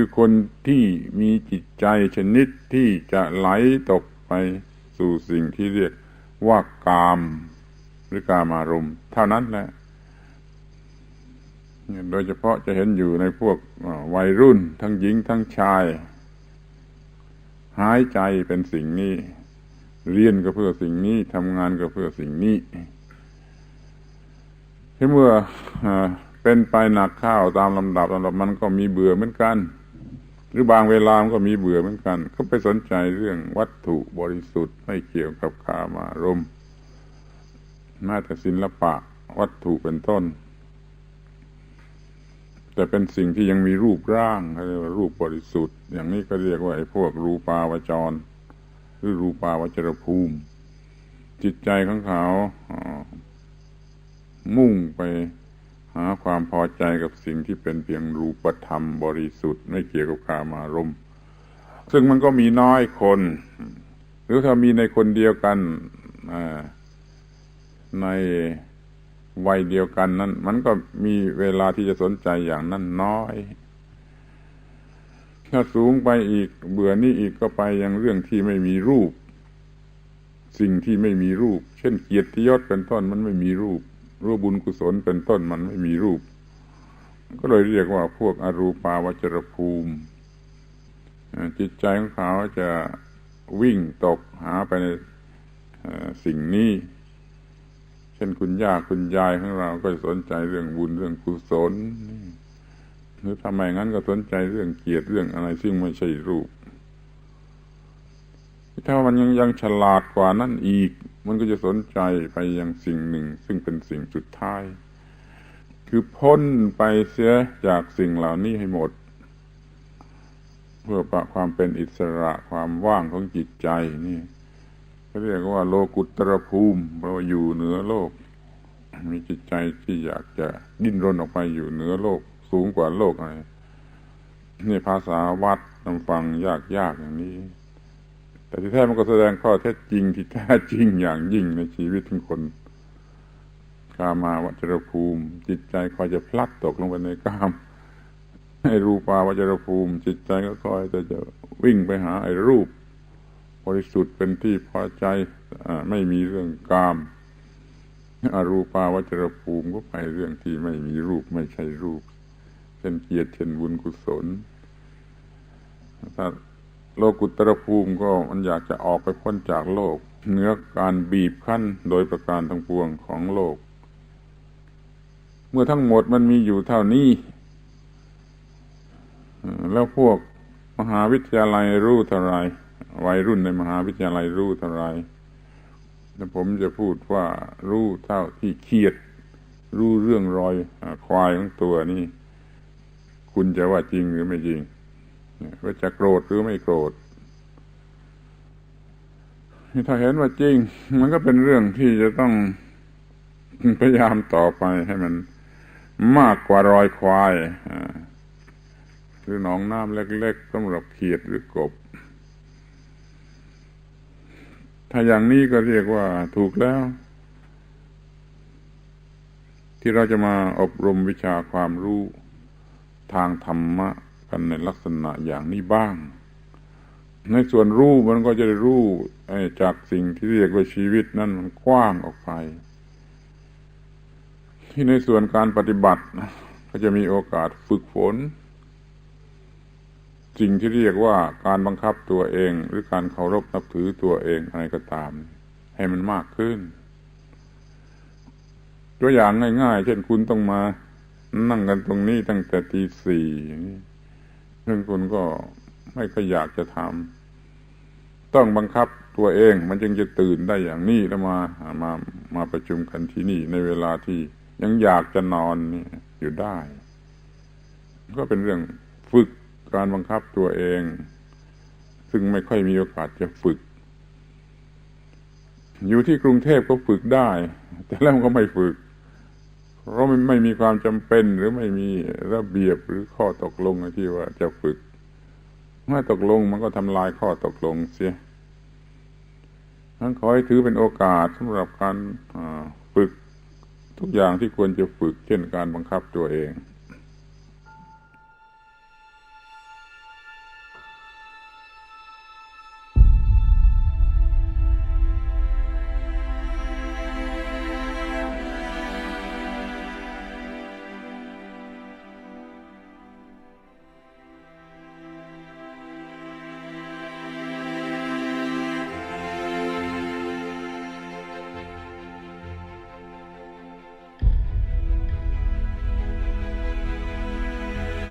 คือคนที่มีจิตใจชนิดที่จะไหลตกไปสู่สิ่งที่เรียกว่ากามหรือกามารมณ์ เท่านั้นแหละโดยเฉพาะจะเห็นอยู่ในพวกวัยรุ่น ทั้งหญิงทั้งชาย หายใจเป็นสิ่งนี้ เรียนก็เพื่อสิ่งนี้ทำงานก็เพื่อสิ่งนี้ที่เมื่อเป็นไปหนักข้าวตามลำดับลำดับมันก็มีเบื่อเหมือนกัน หรือบางเวลามันก็มีเบื่อเหมือนกันก็ไปสนใจเรื่องวัตถุบริสุทธิ์ไม่เกี่ยวกับขามารมแม้แต่ศิละปะวัตถุเป็นต้น แต่เป็นสิ่งที่ยังมีรูปร่างเรียกว่ารูปบริสุทธิ์ อย่างนี้ก็เรียกว่าไอ้พวกรูปาวจร หรือรูปาวจรภูมิ จิตใจของเขามุ่งไปาความพอใจกับสิ่งที่เป็นเพียงรูปธรรมบริสุทธิ์ ไม่เกี่ยวกับกามารมณ์ซึ่งมันก็มีน้อยคน หรือถ้ามีในคนเดียวกันในวัยเดียวกันนั้น มันก็มีเวลาที่จะสนใจอย่างนั้นน้อยถ้าสูงไปอีกเบื่อนี่อีกก็ไปยังเรื่องที่ไม่มีรูป สิ่งที่ไม่มีรูป เช่นเกียรติยศเป็นต้นมันไม่มีรูป รูปบุญกุศลเป็นต้นมันไม่มีรูป ก็เลยเรียกว่าพวกอรูปาวจรภูมิ จิตใจของเขาจะวิ่งตกหาไปในสิ่งนี้ เช่นคุณย่าคุณยายของเราก็สนใจเรื่องบุญเรื่องกุศลหรือทำไมงั้นก็สนใจเรื่องเกียรติเรื่องอะไรซึ่งไม่ใช่รูป ถ้ามันยังยังฉลาดกว่านั้นอีก มันก็จะสนใจไปยังสิ่งหนึ่ง ซึ่งเป็นสิ่งสุดท้าย คือพ้นไปเสียจากสิ่งเหล่านี้ให้หมด เพื่อประความเป็นอิสระความว่างของจิตใจนี่เขาเรียกว่าโลกุตรภูมิเราอยู่เหนือโลก มีจิตใจที่อยากจะดิ้นรนออกไปอยู่เหนือโลก สูงกว่าโลกอะไรนี่ภาษาวัดทำฟังยากๆอย่างนี้ แต่ที่แท้มันก็แสดงข้อเท็จจริงที่แท้จริงอย่างยิ่งในชีวิตของคนกามาวัจรภูมิ จิตใจคอยจะพลัดตกลงไปในกามไอ้รูปาวัจรภูมิ จิตใจก็คอยจะจะวิ่งไปหาไอ้รูป บริสุทธิ์เป็นที่พอใจอไม่มีเรื่องกามอรูปาวัจรภูมิก็ไปเรื่องที่ไม่มีรูปไม่ใช่รูปเช่นเกียรติเช่นบุญกุศลถ้า โลกุตรภูมิก็มันอยากจะออกไปพ้นจากโลกเหนือการบีบคั้นโดยประการทั้งปวงของโลก เมื่อทั้งหมดมันมีอยู่เท่านี้ แล้วพวกมหาวิทยาลัยรู้เท่าไรวัยรุ่นในมหาวิทยาลัยรู้เท่าไรแต่ผมจะพูดว่ารู้เท่าที่เคียด รู้เรื่องรอยควายของตัวนี่ คุณจะว่าจริงหรือไม่จริง ว่าจะโกรธหรือไม่โกรธ ถ้าเห็นว่าจริง มันก็เป็นเรื่องที่จะต้องพยายามต่อไปให้มันมากกว่ารอยควายหรือหนองน้ำเล็กๆสำหรับเขียดหรือกบ ถ้าอย่างนี้ก็เรียกว่าถูกแล้ว ที่เราจะมาอบรมวิชาความรู้ทางธรรมะ กันในลักษณะอย่างนี้บ้าง ในส่วนรู้มันก็จะได้รู้จากสิ่งที่เรียกว่าชีวิตนั่นมันกว้างออกไป ที่ในส่วนการปฏิบัติก็จะมีโอกาสฝึกฝนสิ่งที่เรียกว่าการบังคับตัวเอง หรือการเคารพนับถือตัวเองอะไรก็ตาม ให้มันมากขึ้น ตัวอย่างง่าย ๆ เช่นคุณต้องมานั่งกันตรงนี้ตั้งแต่ตีสี่ ซึ่งคุณก็ไม่ค่อยอยากจะทำต้องบังคับตัวเองมันจึงจะตื่นได้อย่างนี้แล้วมามามาประชุมกันที่นี่ในเวลาที่ยังอยากจะนอนนี่อยู่ได้ ก็เป็นเรื่องฝึกการบังคับตัวเอง ซึ่งไม่ค่อยมีโอกาสจะฝึก อยู่ที่กรุงเทพก็ฝึกได้ แต่แล้วก็ไม่ฝึก เพราะมันไม่มีความจำเป็นหรือไม่มีระเบียบหรือข้อตกลงที่ว่าจะฝึก เมื่อตกลงมันก็ทำลายข้อตกลงเสียทั้นขอให้ถือเป็นโอกาสสำหรับการฝึกทุกอย่างที่ควรจะฝึกเช่นการบังคับตัวเอง